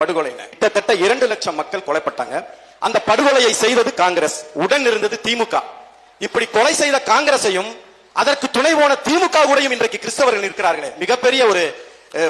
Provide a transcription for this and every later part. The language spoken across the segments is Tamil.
படுகொலையில கிட்டத்தட்ட இரண்டு லட்சம் மக்கள் கொலைப்பட்டாங்க. அந்த படுகொலையை செய்தது காங்கிரஸ். உடன் இருந்தது திமுக. இப்படி கொலை செய்த காங்கிரஸையும் அதற்கு துணை போன திமுக கூடயும் இன்றைக்கு கிறிஸ்தவர்கள் இருக்கிறார்களே மிகப்பெரிய ஒரு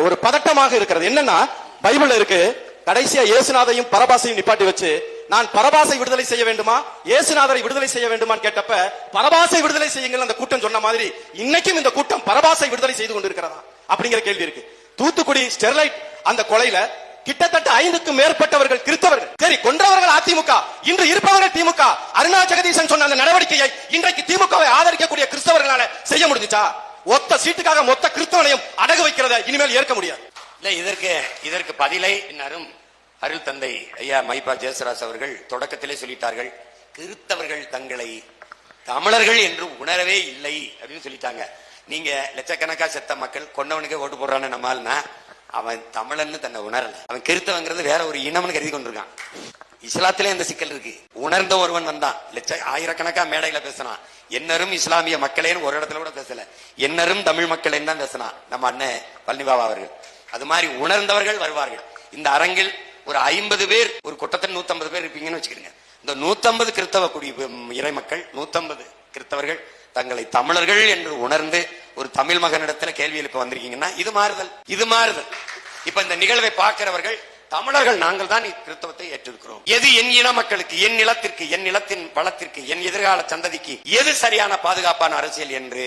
ஒரு பதட்டமாக இருக்கிறது. என்னன்னா பைபிள்ல இருக்கு கடைசியா இயேசுநாதையும் பரபாசையும் நிப்பாட்டி வச்சு நான் பரபாசை விடுதலை செய்ய வேண்டுமா? இயேசுநாதரை விடுதலை செய்ய வேண்டுமான்னு கேட்டப்ப பரபாசை விடுதலை செய்யுங்கள் அந்த கூட்டம் சொன்ன மாதிரி இன்னைக்கும் இந்த கூட்டம் பரபாசை விடுதலை செய்து கொண்டிருக்கிறதா? அப்படிங்கிற கேள்வி இருக்கு. தூத்துக்குடி ஸ்டெர்லைட் அந்த கொலையில கிட்டத்தட்ட ஐந்துக்கும் மேற்பட்டவர்கள் கிறிஸ்தவர்கள். சரி கொன்றவர்கள் அதிமுக இன்று இருப்பவர்கள் திமுக. அருணா ஜெகதீசன் சொன்ன அந்த நடவடிக்கையை இன்றைக்கு திமுகவை ஆதரிக்கக்கூடிய கிறிஸ்தவர்களால செய்ய முடிஞ்சுச்சா? ஒத்த சீட்டுக்காக மொத்த கிறிஸ்தவனையும் அடகு வைக்கிறத இனிமேல் ஏற்க முடியாது. இல்ல இதற்கு இதற்கு பதிலை இன்னும் அருள் தந்தை ஐயா மைபா ஜெயசராஸ் அவர்கள் தொடக்கத்திலே சொல்லிட்டார்கள். கிறிஸ்தவர்கள் தங்களை தமிழர்கள் என்று உணரவே இல்லை அப்படின்னு சொல்லிட்டாங்க. நீங்க லட்சக்கணக்கா செத்த மக்கள் கொண்டவனுக்கே ஓட்டு போடுறான்னு நம்மால்னா அவன் தமிழன்னு தன்னை உணரல. அவன் கிறித்தவங்கிறது வேற ஒரு இனம்னு கருதி கொண்டிருக்கான். இஸ்லாத்திலே இந்த சிக்கல் இருக்கு. உணர்ந்த ஒருவன் வந்தான். லட்ச ஆயிரக்கணக்கா மேடையில பேசினான். என்னரும் இஸ்லாமிய மக்களேன்னு ஒரு இடத்துல கூட பேசல. என்னரும் தமிழ் மக்களேன்னு தான் பேசினான். நம்ம அண்ணன் பழனிபாபா அவர்கள். அது மாதிரி உணர்ந்தவர்கள் வருவார்கள். இந்த அரங்கில் ஒரு ஐம்பது பேர் ஒரு கூட்டத்தில் நூத்தம்பது பேர் இருப்பீங்கன்னு வச்சுக்கிறீங்க இந்த நூத்தம்பது கிறிஸ்தவ குடி இறை மக்கள் நூத்தம்பது கிறிஸ்தவர்கள் தங்களை தமிழர்கள் என்று உணர்ந்து ஒரு தமிழ் மகனிடத்துல கேள்வி எழுப்ப வந்திருக்கீங்கன்னா இது மாறுதல் இது மாறுதல். இப்ப இந்த நிகழ்வை பார்க்கிறவர்கள் தமிழர்கள் நாங்கள் தான் கிறிஸ்தவத்தை ஏற்றிருக்கிறோம். எது என் இன மக்களுக்கு என் நிலத்திற்கு என் நிலத்தின் வளத்திற்கு என் எதிர்கால சந்ததிக்கு எது சரியான பாதுகாப்பான அரசியல் என்று